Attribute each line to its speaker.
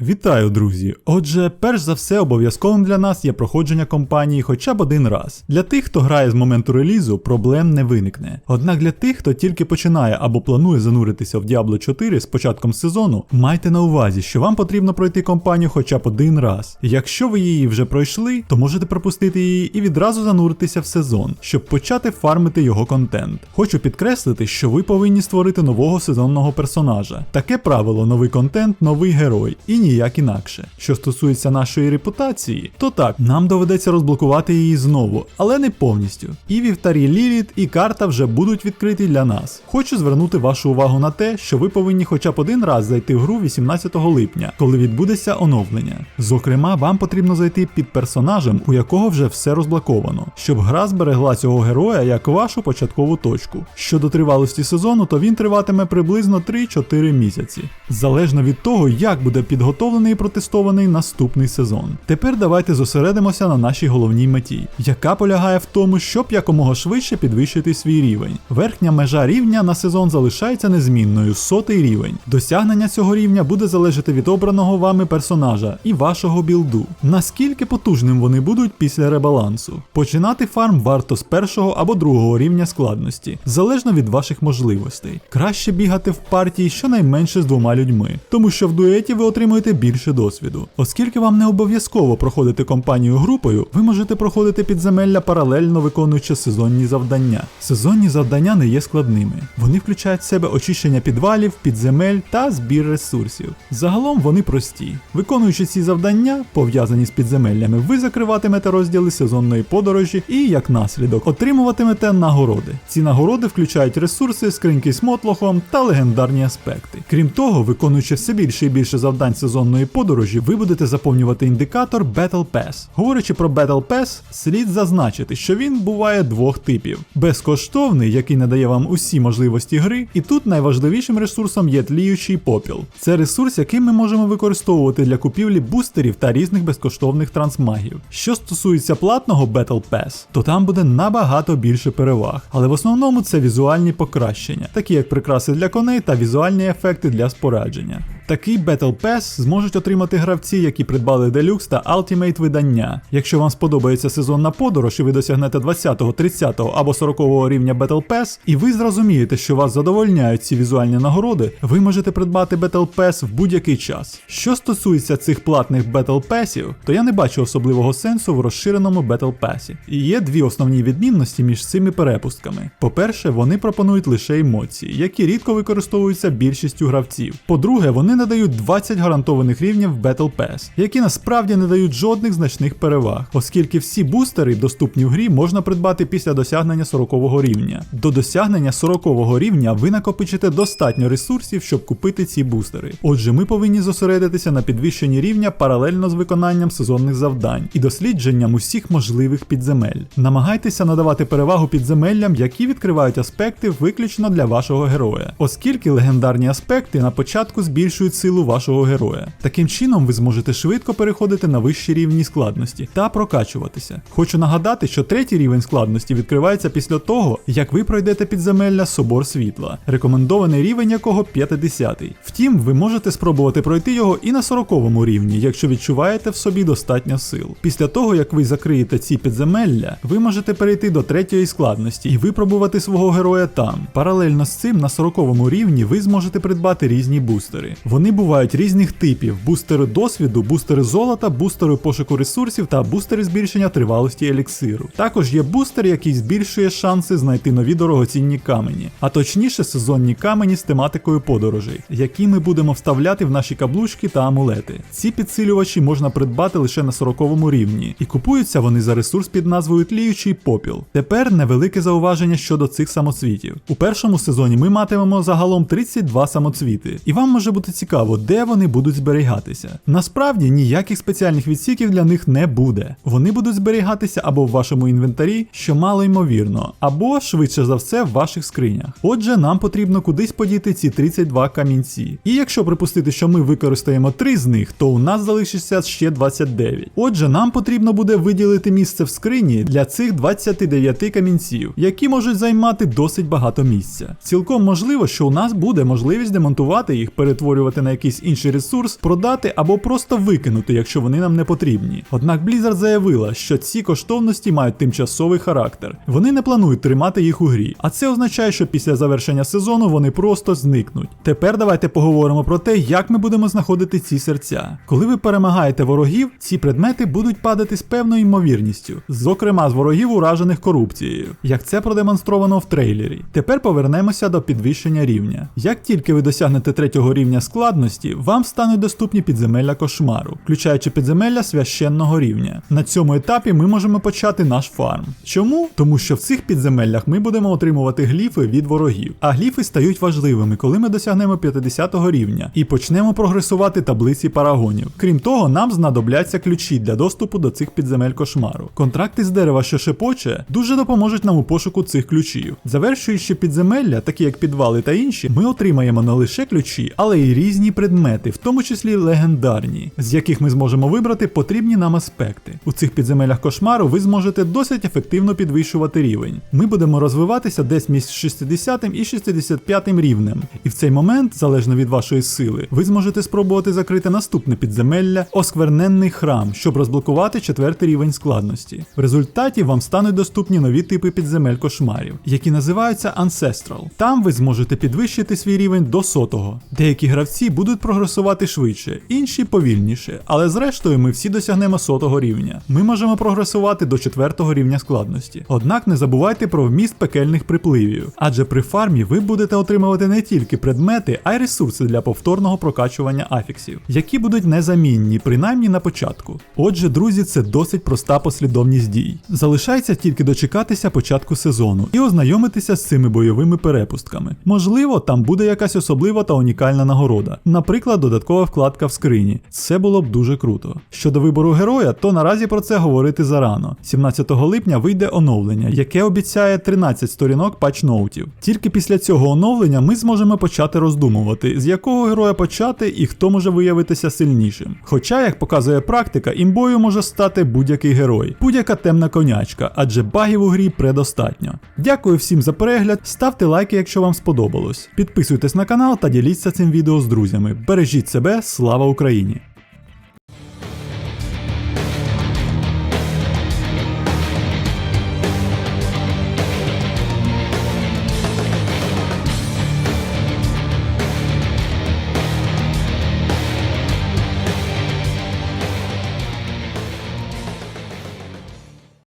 Speaker 1: Вітаю, друзі! Отже, перш за все, обов'язковим для нас є проходження кампанії хоча б один раз. Для тих, хто грає з моменту релізу, проблем не виникне. Однак для тих, хто тільки починає або планує зануритися в Diablo 4 з початком сезону, майте на увазі, що вам потрібно пройти кампанію хоча б один раз. Якщо ви її вже пройшли, то можете пропустити її і відразу зануритися в сезон, щоб почати фармити його контент. Хочу підкреслити, що ви повинні створити нового сезонного персонажа. Таке правило новий контент, новий герой. І ніяк інакше. Що стосується нашої репутації, то так, нам доведеться розблокувати її знову, але не повністю. І вівтарі Ліліт, і карта вже будуть відкриті для нас. Хочу звернути вашу увагу на те, що ви повинні хоча б один раз зайти в гру 18 липня, коли відбудеться оновлення. Зокрема, вам потрібно зайти під персонажем, у якого вже все розблоковано, щоб гра зберегла цього героя як вашу початкову точку. Щодо тривалості сезону, то він триватиме приблизно 3-4 місяці, залежно від того, як буде підготовлений і протестований наступний сезон. Тепер давайте зосередимося на нашій головній меті, яка полягає в тому, щоб якомога швидше підвищити свій рівень. Верхня межа рівня на сезон залишається незмінною сотий рівень. Досягнення цього рівня буде залежати від обраного вами персонажа і вашого білду. Наскільки потужним вони будуть після ребалансу. Починати фарм варто з першого або другого рівня складності, залежно від ваших можливостей. Краще бігати в партії щонайменше з двома людьми, тому що в дуеті ви отримуєте більше досвіду. Оскільки вам не обов'язково проходити компанію групою, ви можете проходити підземелля паралельно виконуючи сезонні завдання. Сезонні завдання не є складними. Вони включають в себе очищення підвалів, підземель та збір ресурсів. Загалом вони прості. Виконуючи ці завдання, пов'язані з підземеллями, ви закриватимете розділи сезонної подорожі і, як наслідок, отримуватимете нагороди. Ці нагороди включають ресурси, скриньки з мотлохом та легендарні аспекти. Крім того, виконуючи все більше і більше завдань сезонної подорожі, ви будете заповнювати індикатор Battle Pass. Говорячи про Battle Pass, слід зазначити, що він буває двох типів: безкоштовний, який надає вам усі можливості гри, і тут найважливішим ресурсом є тліючий попіл. Це ресурс, який ми можемо використовувати для купівлі бустерів та різних безкоштовних трансмагів. Що стосується платного Battle Pass, то там буде набагато більше переваг, але в основному це візуальні покращення, такі як прикраси для коней та візуальні ефекти для спорядження. Такий Battle Pass зможуть отримати гравці, які придбали Deluxe та Ultimate видання. Якщо вам сподобається сезонна подорож і ви досягнете 20, 30 або 40 рівня Battle Pass, і ви зрозумієте, що вас задовольняють ці візуальні нагороди, ви можете придбати Battle Pass в будь-який час. Що стосується цих платних Battle Passів, то я не бачу особливого сенсу в розширеному Battle Pass. І є дві основні відмінності між цими перепустками. По-перше, вони пропонують лише емоції, які рідко використовуються більшістю гравців. По-друге, вони надають 20 гарантованих рівнів в Battle Pass, які насправді не дають жодних значних переваг, оскільки всі бустери, доступні в грі, можна придбати після досягнення 40 рівня. До досягнення 40 рівня ви накопичите достатньо ресурсів, щоб купити ці бустери. Отже, ми повинні зосередитися на підвищенні рівня паралельно з виконанням сезонних завдань і дослідженням усіх можливих підземель. Намагайтеся надавати перевагу підземеллям, які відкривають аспекти виключно для вашого героя, оскільки легендарні аспекти на початку збільшують силу вашого героя. Таким чином ви зможете швидко переходити на вищі рівні складності та прокачуватися. Хочу нагадати, що третій рівень складності відкривається після того, як ви пройдете підземелля Собор Світла, рекомендований рівень якого 50. Втім, ви можете спробувати пройти його і на 40 рівні, якщо відчуваєте в собі достатньо сил. Після того, як ви закриєте ці підземелля, ви можете перейти до третьої складності і випробувати свого героя там. Паралельно з цим на 40 рівні ви зможете придбати різні бустери. Вони бувають різних типів: бустери досвіду, бустери золота, бустери пошуку ресурсів та бустери збільшення тривалості еліксиру. Також є бустер, який збільшує шанси знайти нові дорогоцінні камені, а точніше сезонні камені з тематикою подорожей, які ми будемо вставляти в наші каблучки та амулети. Ці підсилювачі можна придбати лише на 40 рівні, і купуються вони за ресурс під назвою Тліючий попіл. Тепер невелике зауваження щодо цих самоцвітів. У першому сезоні ми матимемо загалом 32 самоцвіти, і вам може бути цікаво, де вони будуть зберігатися. Насправді ніяких спеціальних відсіків для них не буде. Вони будуть зберігатися або в вашому інвентарі, що мало ймовірно, або швидше за все в ваших скринях. Отже, нам потрібно кудись подіти ці 32 камінці. І якщо припустити, що ми використаємо 3 з них, то у нас залишиться ще 29. Отже, нам потрібно буде виділити місце в скрині для цих 29 камінців, які можуть займати досить багато місця. Цілком можливо, що у нас буде можливість демонтувати їх, перетворювати на якийсь інший ресурс продати або просто викинути, якщо вони нам не потрібні. Однак Blizzard заявила, що ці коштовності мають тимчасовий характер. Вони не планують тримати їх у грі, а це означає, що після завершення сезону вони просто зникнуть. Тепер давайте поговоримо про те, як ми будемо знаходити ці серця. Коли ви перемагаєте ворогів, ці предмети будуть падати з певною ймовірністю, зокрема з ворогів, уражених корупцією, як це продемонстровано в трейлері. Тепер повернемося до підвищення рівня. Як тільки ви досягнете третього рівня складності, вам стануть доступні підземелля кошмару, включаючи підземелля священного рівня. На цьому етапі ми можемо почати наш фарм. Чому? Тому що в цих підземеллях ми будемо отримувати гліфи від ворогів. А гліфи стають важливими, коли ми досягнемо 50 го рівня і почнемо прогресувати таблиці парагонів. Крім того, нам знадобляться ключі для доступу до цих підземель кошмару. Контракти з дерева, що шепоче, дуже допоможуть нам у пошуку цих ключів. Завершуючи підземелля, такі як підвали та інші, ми отримаємо не лише ключі, але й різні предмети, в тому числі легендарні, з яких ми зможемо вибрати потрібні нам аспекти. У цих підземеллях кошмару ви зможете досить ефективно підвищувати рівень. Ми будемо розвиватися десь між 60 і 65 рівнем, і в цей момент, залежно від вашої сили, ви зможете спробувати закрити наступне підземелля оскверненний храм, щоб розблокувати четвертий рівень складності. В результаті вам стануть доступні нові типи підземель кошмарів, які називаються Ancestral. Там ви зможете підвищити свій рівень до сотого. Деякі гравці будуть прогресувати швидше, інші повільніше, але зрештою ми всі досягнемо сотого рівня. Ми можемо прогресувати до четвертого рівня складності. Однак не забувайте про вміст пекельних припливів, адже при фармі ви будете отримувати не тільки предмети, а й ресурси для повторного прокачування афіксів, які будуть незамінні, принаймні на початку. Отже, друзі, це досить проста послідовність дій. Залишається тільки дочекатися початку сезону і ознайомитися з цими бойовими перепустками. Можливо, там буде якась особлива та унікальна нагорода, наприклад, додаткова вкладка в скрині. Це було б дуже круто. Щодо вибору героя, то наразі про це говорити зарано. 17 липня вийде оновлення, яке обіцяє 13 сторінок патчноутів. Тільки після цього оновлення ми зможемо почати роздумувати, з якого героя почати і хто може виявитися сильнішим. Хоча, як показує практика, імбою може стати будь-який герой, будь-яка темна конячка, адже багів у грі предостатньо. Дякую всім за перегляд, ставте лайки, якщо вам сподобалось. Підписуйтесь на канал та діліться цим відео з друзями. Бережіть себе, слава Україні!